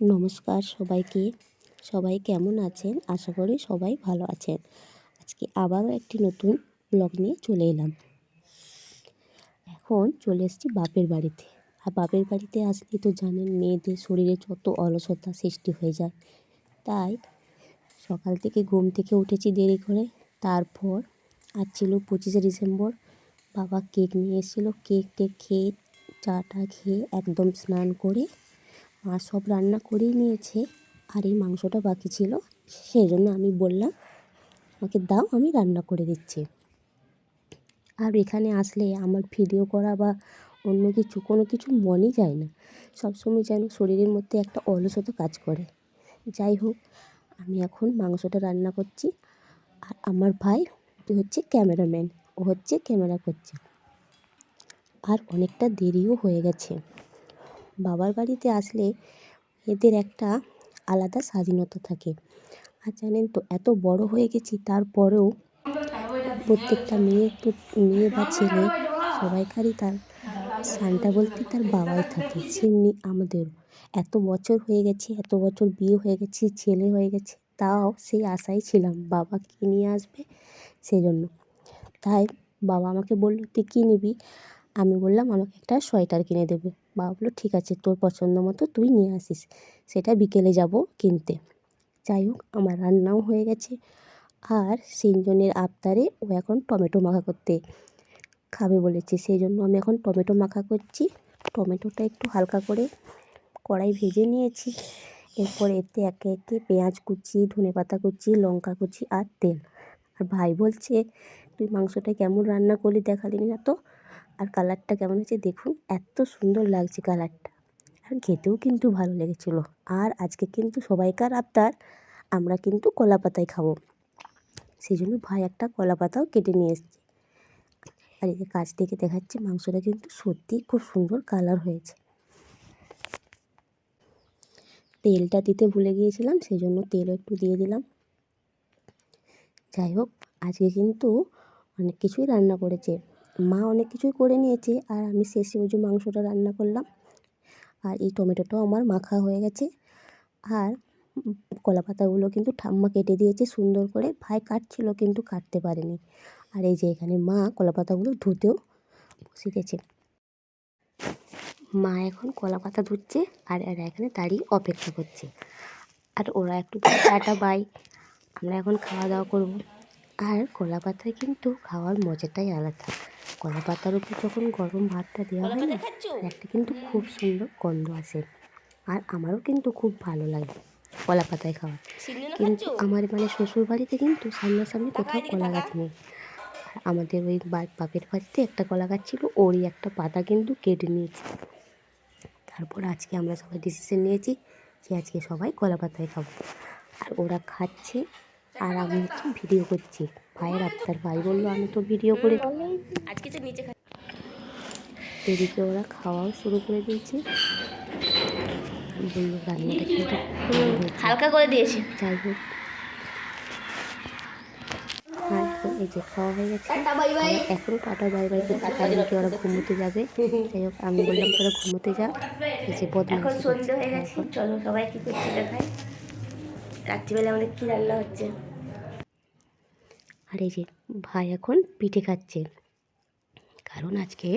নমস্কার সবাইকে। সবাই কেমন আছেন? আশা করি সবাই ভালো আছেন। আজকে আবারও একটি নতুন ব্লগ নিয়ে চলে এলাম। এখন চলে এসেছি বাপের বাড়িতে। আর বাপের বাড়িতে আসলে তো জানেন, মেয়েদের শরীরে যত অলসতা সৃষ্টি হয়ে যায়, তাই সকাল থেকে ঘুম থেকে উঠেছি দেরি করে। তারপর আজ ছিল পঁচিশে ডিসেম্বর। বাবা কেক নিয়ে এসেছিল। কেক টেক খেয়ে চাটা খেয়ে একদম স্নান করে মা সব রান্না করেই নিয়েছে, আর এই মাংসটা বাকি ছিল। সেই জন্য আমি বললাম, আমাকে দাও, আমি রান্না করে দিচ্ছি। আর এখানে আসলে আমার ভিডিও করা বা অন্য কিছু, কোনো কিছু মনই যায় না। সবসময় যেন শরীরের মধ্যে একটা অলসতা কাজ করে। যাই হোক, আমি এখন মাংসটা রান্না করছি। আর আমার ভাই হচ্ছে ক্যামেরাম্যান, ও হচ্ছে ক্যামেরা করছে। আর অনেকটা দেরিও হয়ে গেছে। বাবার বাড়িতে আসলে এদের একটা আলাদা স্বাধীনতা থাকে। আর জানেন তো, এত বড় হয়ে গেছি, তারপরেও প্রত্যেকটা মেয়ে মেয়ে বা ছেলে সবাইকারই তার সানটা বলতে তার বাবাই থাকে, সেমনি আমাদেরও। এত বছর হয়ে গেছে, এত বছর বিয়ে হয়ে গেছে, ছেলে হয়ে গেছে, তাও সেই আশায় ছিলাম, বাবা কী নিয়ে আসবে সেই জন্য তাই বাবা আমাকে বলল, তুই কী নিবি? আমি বললাম, আমাকে একটা সোয়েটার কিনে দেবে। বাবা বলল, ঠিক আছে, তোর পছন্দ মতো তুই নিয়ে আসিস, সেটা বিকেলে যাব কিনতে। যাই হোক, আমার রান্নাও হয়ে গেছে। আর সিনজনের আবদারে ও এখন টমেটো মাখা করতে খাবে বলেছে, সেই জন্য আমি এখন টমেটো মাখা করছি। টমেটোটা একটু হালকা করে কড়াই ভেজে নিয়েছি। এরপর এতে একে একে পেঁয়াজ কুচি, ধনে পাতা কুচি, লঙ্কা কুচি আর তেল। আর ভাই বলছে, তুই মাংসটা কেমন রান্না করলি দেখালি না তো? আর কালারটা কেমন হয়েছে দেখুন, এত সুন্দর লাগছে কালারটা আর খেতেও কিন্তু ভালো লেগেছিলো। আর আজকে কিন্তু সবাইকার আবদার, আমরা কিন্তু কলা পাতায় খাব। সেই জন্য ভাই একটা কলা পাতাও কেটে নিয়ে এসছে। আর এই কাছ থেকে দেখাচ্ছে, মাংসটা কিন্তু সত্যিই খুব সুন্দর কালার হয়েছে। তেলটা দিতে ভুলে গিয়েছিলাম, সেই জন্য তেল একটু দিয়ে দিলাম। যাই হোক, আজকে কিন্তু অনেক কিছুই রান্না করেছে। মা অনেক কিছুই করে নিয়েছে আর আমি শেষে ওই যে মাংসটা রান্না করলাম। আর এই টমেটোটাও আমার মাখা হয়ে গেছে। আর কলা পাতাগুলো কিন্তু ঠাম্মা কেটে দিয়েছে সুন্দর করে। ভাই কাটছিল কিন্তু কাটতে পারেনি। আর এই যে এখানে মা কলা পাতাগুলো ধুতেও শিখেছে মা এখন কলা পাতা ধুচ্ছে আর এরা এখানে দাঁড়িয়ে অপেক্ষা করছে। আর ওরা একটু চাটা বাই। আমরা এখন খাওয়া দাওয়া করব। আর কলা পাতায় কিন্তু খাওয়ার মজাটাই আলাদা। কলা পাতার উপর যখন গরম ভাতটা দেওয়া হয় না একটা কিন্তু খুব সুন্দর গন্ধ আসে। আর আমারও কিন্তু খুব ভালো লাগে কলা পাতায় খাওয়া। কিন্তু আমার মানে শ্বশুর বাড়িতে কিন্তু সামনাসামনি কোথাও কলা গাছ নেই। আর আমাদের ওই বাপের বাড়িতে একটা কলা গাছ ছিল ওরই একটা পাতা কিন্তু কেটে নিয়েছে। তারপর আজকে আমরা সবাই ডিসিশন নিয়েছি যে আজকে সবাই কলা পাতায় খাব। আর ওরা খাচ্ছে আর আমি হচ্ছে ভিডিও করছি। ভাইয়ের আবদার ভাই বলল আমি তো ভিডিও করে আজকে তো নিচে খা এদিকে ওরা খাওয়াও শুরু করে দিয়েছে। বলল রান্নাটা কিন্তু হালকা করে দিয়েছি। যাই হোক। এই যে খাওয়া হয়ে গেছে। এখনও টাটা বাই বাই করছে। কারণ কি ওরা ঘুমোতে যাবে। যাই হোক আমি বললাম তোরা ঘুমোতে যা। এই যে এখন সন্ধ্যে হয়ে গেছে। চলো সবাই কি করছে রাত্রিবেলা আমাদের কি রান্না হচ্ছে? আর এই যে ভাই এখন পিঠে খাচ্ছে। কারণ আজকে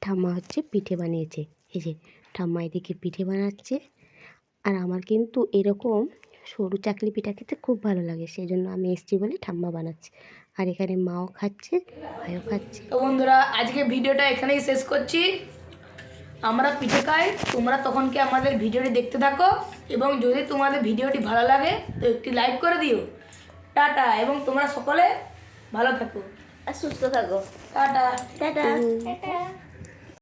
ঠাম্মা হচ্ছে পিঠে বানিয়েছে। এই যে ঠাম্মা এদিকে পিঠে বানাচ্ছে। আর আমার কিন্তু এরকম সরু চাকলি পিঠা খেতে খুব ভালো লাগে সেই জন্য আমি এসছি বলে ঠাম্মা বানাচ্ছে। আর এখানে মাও খাচ্ছে, ভাইও খাচ্ছে। তো বন্ধুরা, আজকে ভিডিওটা এখানেই শেষ করছি। আমরা পিঠে খাই, তোমরা তখন কি আমাদের ভিডিওটি দেখতে থাকো। এবং যদি তোমাদের ভিডিওটি ভালো লাগে, তো একটি লাইক করে দিও। টাটা, এবং তোমরা সকলে ভালো থাকো। আর সুস্থ থাকো। টাটা। টাটা। টাটা।